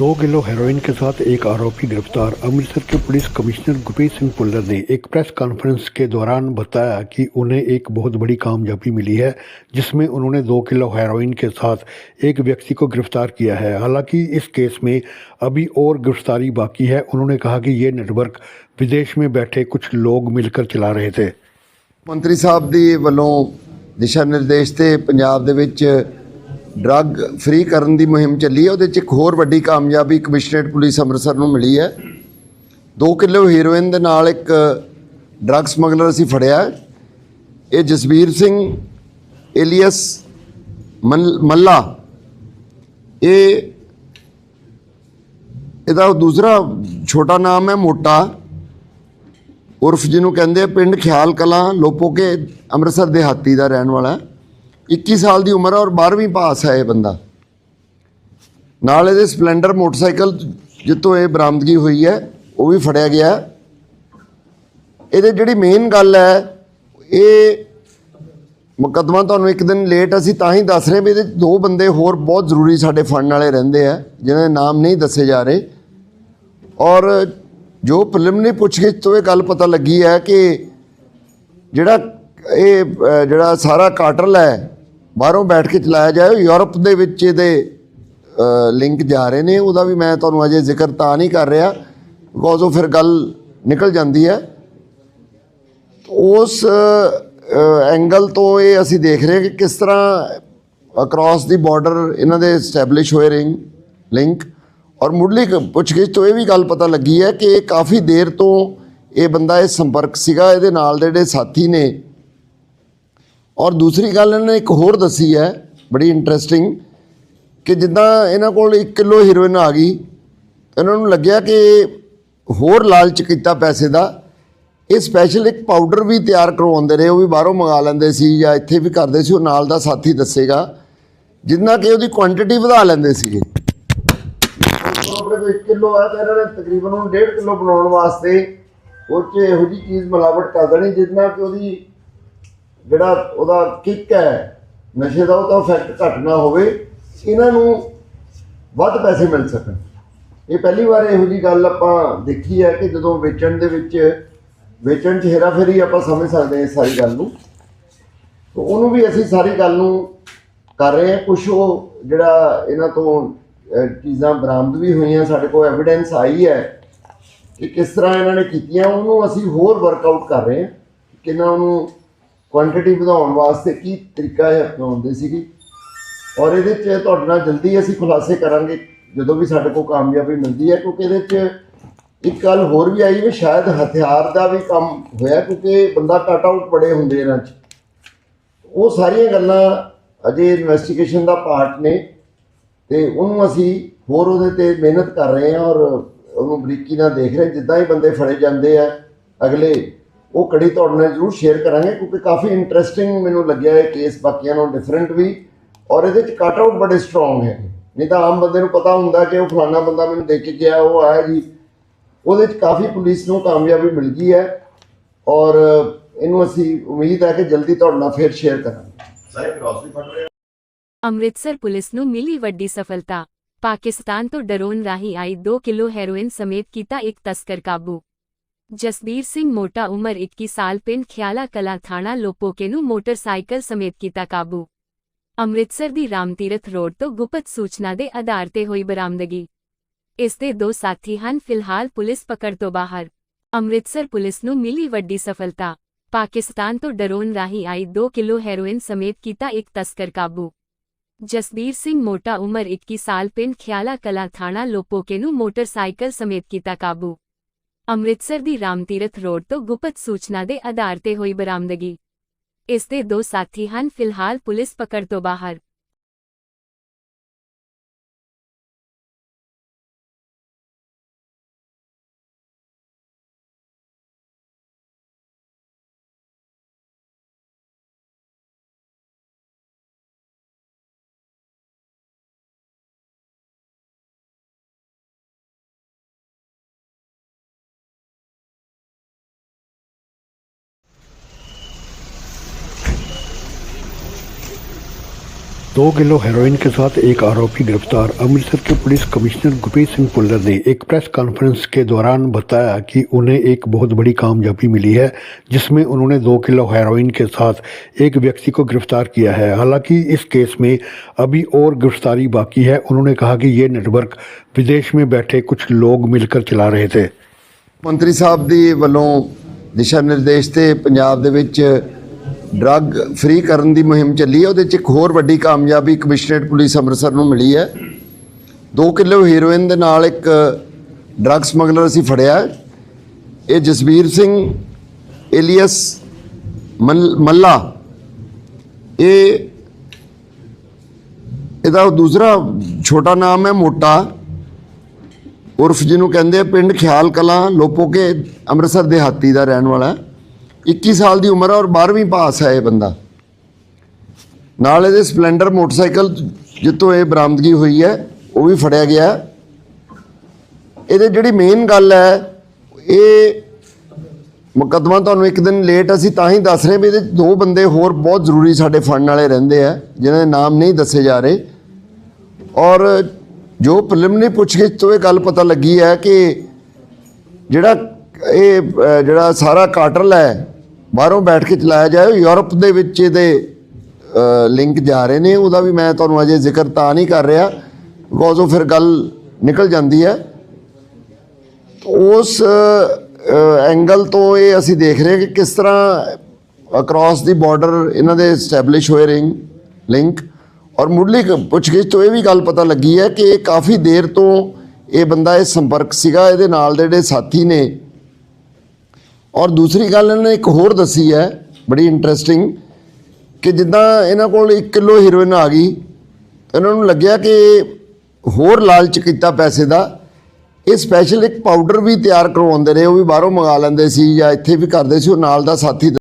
दो kilo heroin के साथ एक आरोपी गिरफ्तार अमृतसर के पुलिस कमिश्नर गुरप्रीत सिंह पुल्लर ने एक प्रेस कॉन्फ्रेंस के दौरान बताया कि उन्हें एक बहुत बड़ी कामयाबी मिली है जिसमें उन्होंने दो किलो हेरोइन के साथ एक व्यक्ति को गिरफ्तार किया है हालांकि इस केस में अभी और गिरफ्तारी बाकी है उन्होंने कहा कि ये नेटवर्क विदेश में बैठे कुछ लोग मिलकर चला रहे थे ਮੰਤਰੀ ਸਾਹਿਬ ਦੀ ਵੱਲੋਂ ਦਿਸ਼ਾ ਨਿਰਦੇਸ਼ ਤੇ ਪੰਜਾਬ ਦੇ ਵਿੱਚ ਡਰੱਗ ਫ੍ਰੀ ਕਰਨ ਦੀ ਮੁਹਿੰਮ ਚੱਲੀ ਹੈ, ਉਹਦੇ 'ਚ ਇੱਕ ਹੋਰ ਵੱਡੀ ਕਾਮਯਾਬੀ ਕਮਿਸ਼ਨਰੇਟ ਪੁਲਿਸ ਅੰਮ੍ਰਿਤਸਰ ਨੂੰ ਮਿਲੀ ਹੈ। 2 ਕਿਲੋ ਹੀਰੋਇਨ ਦੇ ਨਾਲ ਇੱਕ ਡਰੱਗ ਸਮਗਲਰ ਅਸੀਂ ਫੜਿਆ ਇਹ ਜਸਵੀਰ ਸਿੰਘ, ਏਲੀਅਸ ਮਲ- ਮੱਲਾ। ਇਹ, ਇਹਦਾ ਦੂਸਰਾ ਛੋਟਾ ਨਾਮ ਹੈ, ਮੋਟਾ। ਉਰਫ ਜਿਹਨੂੰ ਕਹਿੰਦੇ ਪਿੰਡ ਖਿਆਲ ਕਲਾਂ, ਲੋਪੋਕੇ, ਅੰਮ੍ਰਿਤਸਰ ਦੇਹਾਤੀ ਦਾ ਰਹਿਣ ਵਾਲਾ ਹੈ। 21 ਸਾਲ ਦੀ ਉਮਰ ਹੈ ਔਰ 12ਵੀਂ ਪਾਸ ਹੈ ਇਹ ਬੰਦਾ। ਨਾਲ ਇਹਦੇ ਸਪਲੈਂਡਰ ਮੋਟਰਸਾਈਕਲ ਜਿੱਤੋਂ ਇਹ ਬਰਾਮਦਗੀ ਹੋਈ ਹੈ, ਉਹ ਵੀ ਫੜਿਆ ਗਿਆ। ਇਹਦੇ ਜਿਹੜੀ ਮੇਨ ਗੱਲ ਹੈ, ਇਹ ਮੁਕੱਦਮਾ ਤੁਹਾਨੂੰ ਇੱਕ ਦਿਨ ਲੇਟ ਅਸੀਂ ਤਾਂ ਹੀ ਦੱਸ ਰਹੇ ਵੀ ਇਹਦੇ 'ਚ ਦੋ ਬੰਦੇ ਹੋਰ ਬਹੁਤ ਜ਼ਰੂਰੀ ਸਾਡੇ ਫੜਨ ਵਾਲੇ ਰਹਿੰਦੇ ਆ ਜਿਨ੍ਹਾਂ ਦੇ ਨਾਮ ਨਹੀਂ ਦੱਸੇ ਜਾ ਰਹੇ। ਔਰ ਜੋ ਪ੍ਰੀਲਿਮਿਨਰੀ ਪੁੱਛਗਿੱਛ ਤੋਂ ਇਹ ਗੱਲ ਪਤਾ ਲੱਗੀ ਹੈ ਕਿ ਜਿਹੜਾ ਇਹ ਜਿਹੜਾ ਸਾਰਾ ਕਾਟਰਲ ਹੈ ਬਾਹਰੋਂ ਬੈਠ ਕੇ ਚਲਾਇਆ ਜਾਏ, ਯੂਰਪ ਦੇ ਵਿੱਚ ਇਹਦੇ ਲਿੰਕ ਜਾ ਰਹੇ ਨੇ, ਉਹਦਾ ਵੀ ਮੈਂ ਤੁਹਾਨੂੰ ਅਜੇ ਜ਼ਿਕਰ ਤਾਂ ਨਹੀਂ ਕਰ ਰਿਹਾ ਬਿਕੋਜ਼ ਉਹ ਫਿਰ ਗੱਲ ਨਿਕਲ ਜਾਂਦੀ ਹੈ। ਉਸ ਐਂਗਲ ਤੋਂ ਇਹ ਅਸੀਂ ਦੇਖ ਰਹੇ ਹਾਂ ਕਿ ਕਿਸ ਤਰ੍ਹਾਂ ਅਕ੍ਰੋਸ ਦੀ ਬਾਰਡਰ ਇਹਨਾਂ ਦੇ ਸਟੈਬਲਿਸ਼ ਹੋਏ ਰਿੰਗ ਲਿੰਕ ਔਰ ਮੁੱਢਲੀ ਪੁੱਛਗਿੱਛ ਤੋਂ ਇਹ ਵੀ ਗੱਲ ਪਤਾ ਲੱਗੀ ਹੈ ਕਿ ਇਹ ਕਾਫੀ ਦੇਰ ਤੋਂ ਇਹ ਬੰਦਾ ਇਹ ਸੰਪਰਕ ਸੀਗਾ, ਇਹਦੇ ਨਾਲ ਦੇ ਜਿਹੜੇ ਸਾਥੀ ਨੇ ਔਰ ਦੂਸਰੀ ਗੱਲ ਇਹਨਾਂ ਨੇ ਇੱਕ ਹੋਰ ਦੱਸੀ ਹੈ, ਬੜੀ ਇੰਟਰਸਟਿੰਗ ਕਿ ਜਿੱਦਾਂ ਇਹਨਾਂ ਕੋਲ 1 ਕਿਲੋ ਹੀਰੋਇਨ ਆ ਗਈ, ਇਹਨਾਂ ਨੂੰ ਲੱਗਿਆ ਕਿ ਹੋਰ ਲਾਲਚ ਕੀਤਾ ਪੈਸੇ ਦਾ। ਇਹ ਸਪੈਸ਼ਲ ਇੱਕ ਪਾਊਡਰ ਵੀ ਤਿਆਰ ਕਰਵਾਉਂਦੇ ਰਹੇ, ਉਹ ਵੀ ਬਾਹਰੋਂ ਮੰਗਾ ਲੈਂਦੇ ਸੀ ਜਾਂ ਇੱਥੇ ਵੀ ਕਰਦੇ ਸੀ, ਉਹ ਨਾਲ ਦਾ ਸਾਥੀ ਦੱਸੇਗਾ, ਜਿੰਨਾ ਕਿ ਉਹਦੀ ਕੁਆਂਟੀਟੀ ਵਧਾ ਲੈਂਦੇ ਸੀਗੇ। ਆਪਣੇ ਕੋਲ 1 ਕਿਲੋ ਹੈ ਤਾਂ ਇਹਨਾਂ ਨੇ ਤਕਰੀਬਨ ਉਹਨੂੰ 1.5 ਕਿਲੋ ਬਣਾਉਣ ਵਾਸਤੇ ਉਹ 'ਚ ਇਹੋ ਜਿਹੀ ਚੀਜ਼ ਮਿਲਾਵਟ ਕਰ ਦੇਣੀ, ਜਿੰਨਾ ਕਿ ਉਹਦੀ ਜਿਹੜਾ ਉਹਦਾ ਕਿੱਕ ਹੈ, ਨਸ਼ੇ ਦਾ ਉਹ ਤਾਂ ਇਫੈਕਟ ਘੱਟ ਨਾ ਹੋਵੇ, ਇਹਨਾਂ ਨੂੰ ਵੱਧ ਪੈਸੇ ਮਿਲ ਸਕਣ। ਇਹ ਪਹਿਲੀ ਵਾਰ ਇਹੋ ਜੀ ਗੱਲ ਆਪਾਂ ਦੇਖੀ ਹੈ ਕਿ ਜਦੋਂ ਵੇਚਣ ਦੇ ਵਿੱਚ, ਵੇਚਣ 'ਚ ਹੇਰਾਫੇਰੀ ਆਪਾਂ ਸਮਝ ਸਕਦੇ ਹਾਂ ਇਸ ਸਾਰੀ ਗੱਲ ਨੂੰ। ਤਾਂ ਉਹਨੂੰ ਵੀ ਅਸੀਂ ਸਾਰੀ ਗੱਲ ਨੂੰ ਕਰ ਰਹੇ ਹਾਂ। ਕੁਝ ਉਹ ਜਿਹੜਾ ਇਹਨਾਂ ਤੋਂ ਚੀਜ਼ਾਂ ਬਰਾਮਦ ਵੀ ਹੋਈਆਂ, ਸਾਡੇ ਕੋਲ ਐਵੀਡੈਂਸ ਆਈ ਹੈ ਕਿ ਕਿਸ ਤਰ੍ਹਾਂ ਇਹਨਾਂ ਨੇ ਕੀਤੀਆਂ, ਉਹਨੂੰ ਅਸੀਂ ਹੋਰ ਵਰਕਆਊਟ ਕਰ ਰਹੇ ਹਾਂ। ਕਿੰਨਾ ਉਹਨੂੰ ਕੁਆਂਟੀਟੀ ਵਧਾਉਣ ਵਾਸਤੇ ਕੀ ਤਰੀਕਾ ਇਹ ਅਪਣਾਉਂਦੇ ਸੀਗੇ? ਔਰ ਇਹਦੇ 'ਚ ਤੁਹਾਡੇ ਨਾਲ ਜਲਦੀ ਅਸੀਂ ਖੁਲਾਸੇ ਕਰਾਂਗੇ, ਜਦੋਂ ਵੀ ਸਾਡੇ ਕੋਲ ਕਾਮਯਾਬੀ ਮਿਲਦੀ ਹੈ, ਕਿਉਂਕਿ ਇਹਦੇ 'ਚ ਇੱਕ ਗੱਲ ਹੋਰ ਵੀ ਆਈ ਵੀ ਸ਼ਾਇਦ ਹਥਿਆਰ ਦਾ ਵੀ ਕੰਮ ਹੋਇਆ, ਕਿਉਂਕਿ ਬੰਦਾ ਕਟ ਆਊਟ ਬੜੇ ਹੁੰਦੇ ਇਹਨਾਂ 'ਚ। ਉਹ ਸਾਰੀਆਂ ਗੱਲਾਂ ਅਜੇ ਇਨਵੈਸਟੀਗੇਸ਼ਨ ਦਾ ਪਾਰਟ ਨੇ, ਤੇ ਉਹਨੂੰ ਅਸੀਂ ਹੋਰ ਉਹਦੇ ਤੇ ਮਿਹਨਤ ਕਰ ਰਹੇ ਹਾਂ ਔਰ ਉਹਨੂੰ ਬਰੀਕੀ ਨਾਲ ਦੇਖ ਰਹੇ ਜਿੱਦਾਂ ਹੀ ਬੰਦੇ ਫੜੇ ਜਾਂਦੇ ਆ, ਅਗਲੇ ਉਹ ਕੜੀ ਤੁਹਾਡੇ ਨਾਲ ਜ਼ਰੂਰ ਸ਼ੇਅਰ ਕਰਾਂਗੇ ਕਿਉਂਕਿ ਕਾਫੀ ਇੰਟਰਸਟਿੰਗ ਮੈਨੂੰ ਲੱਗਿਆ ਇਹ ਕੇਸ ਬਾਕੀਆਂ ਨਾਲੋਂ ਡਿਫਰੈਂਟ ਵੀ ਔਰ ਇਹਦੇ ਚ ਕੱਟ ਆਊਟ ਬੜੇ ਸਟਰੋਂਗ ਹੈ। ਨਹੀਂ ਤਾਂ ਆਮ ਬੰਦੇ ਨੂੰ ਪਤਾ ਹੁੰਦਾ ਕਿ ਉਹ ਫਲਾਣਾ ਬੰਦਾ ਮੈਨੂੰ ਦੇਖ ਕੇ ਗਿਆ ਉਹ ਆਇਆ ਜੀ। ਉਹਦੇ ਚ ਕਾਫੀ ਪੁਲਿਸ ਨੂੰ ਕਾਮਯਾਬੀ ਮਿਲ ਗਈ ਹੈ ਔਰ ਇਹਨੂੰ ਅਸੀਂ ਉਮੀਦ ਹੈ ਕਿ ਜਲਦੀ ਤੁਹਾਡੇ ਨਾਲ ਫੇਰ ਸ਼ੇਅਰ ਕਰਾਂਗੇ। ਅੰਮ੍ਰਿਤਸਰ ਪੁਲਿਸ ਨੂੰ ਮਿਲੀ ਵੱਡੀ ਸਫਲਤਾ। ਪਾਕਿਸਤਾਨ ਤੋਂ ਡਰੋਨ ਰਾਹੀਂ ਆਈ 2 ਕਿਲੋ ਹੈਰੋਇਨ ਸਮੇਤ ਕੀਤਾ ਇੱਕ ਤਸਕਰ ਕਾਬੂ। ਜਸਬੀਰ ਸਿੰਘ ਮੋਟਾ ਉਮਰ 21 ਸਾਲ ਪਿੰਡ ਖਿਆਲਾ ਕਲਾ ਥਾਣਾ ਲੋਪੋਕੇ ਨੂੰ ਮੋਟਰਸਾਈਕਲ ਸਮੇਤ ਕੀਤਾ ਕਾਬੂ। ਅੰਮ੍ਰਿਤਸਰ ਦੀ ਰਾਮਤੀਰਥ ਰੋਡ ਤੋਂ ਗੁਪਤ ਸੂਚਨਾ ਦੇ ਆਧਾਰ ਤੇ ਹੋਈ ਬਰਾਮਦਗੀ। ਇਸ ਦੇ ਦੋ ਸਾਥੀ ਹਨ, ਫਿਲਹਾਲ ਪੁਲਿਸ ਪਕੜ ਤੋਂ ਬਾਹਰ। ਅੰਮ੍ਰਿਤਸਰ ਪੁਲਿਸ ਨੂੰ ਮਿਲੀ ਵੱਡੀ ਸਫਲਤਾ। ਪਾਕਿਸਤਾਨ ਤੋਂ ਡਰੋਨ ਰਾਹੀਂ ਆਈ 2 ਕਿਲੋ ਹੈਰੋਇਨ ਸਮੇਤ ਕੀਤਾ ਇੱਕ ਤਸਕਰ ਕਾਬੂ। ਜਸਬੀਰ ਸਿੰਘ ਮੋਟਾ ਉਮਰ 21 ਸਾਲ ਪਿੰਡ ਖਿਆਲਾ ਕਲਾ ਥਾਣਾ ਲੋਪੋਕੇ ਨੂੰ ਮੋਟਰਸਾਈਕਲ ਸਮੇਤ ਕੀਤਾ ਕਾਬੂ। ਅੰਮ੍ਰਿਤਸਰ ਦੀ ਰਾਮਤੀਰਥ ਰੋਡ ਤੋਂ ਗੁਪਤ ਸੂਚਨਾ ਦੇ ਆਧਾਰ ਤੇ ਹੋਈ ਬਰਾਮਦਗੀ। ਇਸ ਦੇ ਦੋ ਸਾਥੀ ਹਨ, ਫਿਲਹਾਲ ਪੁਲਿਸ ਪਕੜ ਤੋਂ ਬਾਹਰ। दो किलो हेरोइन के साथ एक आरोपी गिरफ्तार अमृतसर के पुलिस कमिश्नर गुरप्रीत सिंह पुल्लर ने एक प्रेस कॉन्फ्रेंस के दौरान बताया कि उन्हें एक बहुत बड़ी कामयाबी मिली है जिसमें उन्होंने दो किलो हेरोइन के साथ एक व्यक्ति को गिरफ्तार किया है हालांकि इस केस में अभी और गिरफ्तारी बाकी है उन्होंने कहा कि ये नेटवर्क विदेश में बैठे कुछ लोग मिलकर चला रहे थे ਮੰਤਰੀ ਸਾਹਿਬ ਦੀ ਵੱਲੋਂ ਦਿਸ਼ਾ ਨਿਰਦੇਸ਼ ਤੇ ਪੰਜਾਬ ਦੇ ਵਿੱਚ ਡਰੱਗ ਫ੍ਰੀ ਕਰਨ ਦੀ ਮੁਹਿੰਮ ਚੱਲੀ ਹੈ, ਉਹਦੇ 'ਚ ਇੱਕ ਹੋਰ ਵੱਡੀ ਕਾਮਯਾਬੀ ਕਮਿਸ਼ਨਰੇਟ ਪੁਲਿਸ ਅੰਮ੍ਰਿਤਸਰ ਨੂੰ ਮਿਲੀ ਹੈ। 2 ਕਿਲੋ ਹੀਰੋਇਨ ਦੇ ਨਾਲ ਇੱਕ ਡਰੱਗ ਸਮਗਲਰ ਅਸੀਂ ਫੜਿਆ ਇਹ ਜਸਵੀਰ ਸਿੰਘ, ਏਲੀਅਸ ਮੱਲ- ਮੱਲਾ। ਇਹ, ਇਹਦਾ ਦੂਸਰਾ ਛੋਟਾ ਨਾਮ ਹੈ ਮੋਟਾ। ਉਰਫ ਜਿਹਨੂੰ ਕਹਿੰਦੇ ਆ ਪਿੰਡ ਖਿਆਲ ਕਲਾਂ, ਲੋਪੋਕੇ, ਅੰਮ੍ਰਿਤਸਰ ਦੇ ਹਾਤੀ ਦਾ ਰਹਿਣ ਵਾਲਾ ਹੈ। 21 ਸਾਲ ਦੀ ਉਮਰ ਹੈ ਔਰ 12ਵੀਂ ਪਾਸ ਹੈ ਇਹ ਬੰਦਾ। ਨਾਲ ਇਹਦੇ ਸਪਲੈਂਡਰ ਮੋਟਰਸਾਈਕਲ ਜਿੱਤੋਂ ਇਹ ਬਰਾਮਦਗੀ ਹੋਈ ਹੈ, ਉਹ ਵੀ ਫੜਿਆ ਗਿਆ। ਇਹਦੇ ਜਿਹੜੀ ਮੇਨ ਗੱਲ ਹੈ, ਇਹ ਮੁਕੱਦਮਾ ਤੁਹਾਨੂੰ ਇੱਕ ਦਿਨ ਲੇਟ ਅਸੀਂ ਤਾਂ ਹੀ ਦੱਸ ਰਹੇ ਵੀ ਇਹਦੇ 'ਚ ਦੋ ਬੰਦੇ ਹੋਰ ਬਹੁਤ ਜ਼ਰੂਰੀ ਸਾਡੇ ਫੜਨ ਵਾਲੇ ਰਹਿੰਦੇ ਆ ਜਿਨ੍ਹਾਂ ਦੇ ਨਾਮ ਨਹੀਂ ਦੱਸੇ ਜਾ ਰਹੇ। ਔਰ ਜੋ ਪ੍ਰੀਲਿਮਿਨਰੀ ਪੁੱਛਗਿੱਛ ਤੋਂ ਇਹ ਗੱਲ ਪਤਾ ਲੱਗੀ ਹੈ ਕਿ ਜਿਹੜਾ ਇਹ ਜਿਹੜਾ ਸਾਰਾ ਕਾਟਲ ਹੈ ਬਾਹਰੋਂ ਬੈਠ ਕੇ ਚਲਾਇਆ ਜਾਏ, ਯੂਰਪ ਦੇ ਵਿੱਚ ਇਹਦੇ ਲਿੰਕ ਜਾ ਰਹੇ ਨੇ, ਉਹਦਾ ਵੀ ਮੈਂ ਤੁਹਾਨੂੰ ਅਜੇ ਜ਼ਿਕਰ ਤਾਂ ਨਹੀਂ ਕਰ ਰਿਹਾ ਬਿਕੋਜ਼ ਉਹ ਫਿਰ ਗੱਲ ਨਿਕਲ ਜਾਂਦੀ ਹੈ। ਉਸ ਐਂਗਲ ਤੋਂ ਇਹ ਅਸੀਂ ਦੇਖ ਰਹੇ ਹਾਂ ਕਿ ਕਿਸ ਤਰ੍ਹਾਂ ਅਕ੍ਰੋਸ ਦੀ ਬਾਰਡਰ ਇਹਨਾਂ ਦੇ ਸਟੈਬਲਿਸ਼ ਹੋਏ ਰਿੰਗ ਲਿੰਕ ਔਰ ਮੁੱਢਲੀ ਪੁੱਛਗਿੱਛ ਤੋਂ ਇਹ ਵੀ ਗੱਲ ਪਤਾ ਲੱਗੀ ਹੈ ਕਿ ਇਹ ਕਾਫੀ ਦੇਰ ਤੋਂ ਇਹ ਬੰਦਾ ਇਹ ਸੰਪਰਕ ਸੀਗਾ, ਇਹਦੇ ਨਾਲ ਦੇ ਜਿਹੜੇ ਸਾਥੀ ਨੇ ਔਰ ਦੂਸਰੀ ਗੱਲ ਇਹਨਾਂ ਨੇ ਇੱਕ ਹੋਰ ਦੱਸੀ ਹੈ, ਬੜੀ ਇੰਟਰਸਟਿੰਗ ਕਿ ਜਿੱਦਾਂ ਇਹਨਾਂ ਕੋਲ 1 ਕਿਲੋ ਹੀਰੋਇਨ ਆ ਗਈ, ਇਹਨਾਂ ਨੂੰ ਲੱਗਿਆ ਕਿ ਹੋਰ ਲਾਲਚ ਕੀਤਾ ਪੈਸੇ ਦਾ। ਇਹ ਸਪੈਸ਼ਲ ਇੱਕ ਪਾਊਡਰ ਵੀ ਤਿਆਰ ਕਰਵਾਉਂਦੇ ਰਹੇ, ਉਹ ਵੀ ਬਾਹਰੋਂ ਮੰਗਾ ਲੈਂਦੇ ਸੀ ਜਾਂ ਇੱਥੇ ਵੀ ਕਰਦੇ ਸੀ, ਉਹ ਨਾਲ ਦਾ ਸਾਥੀ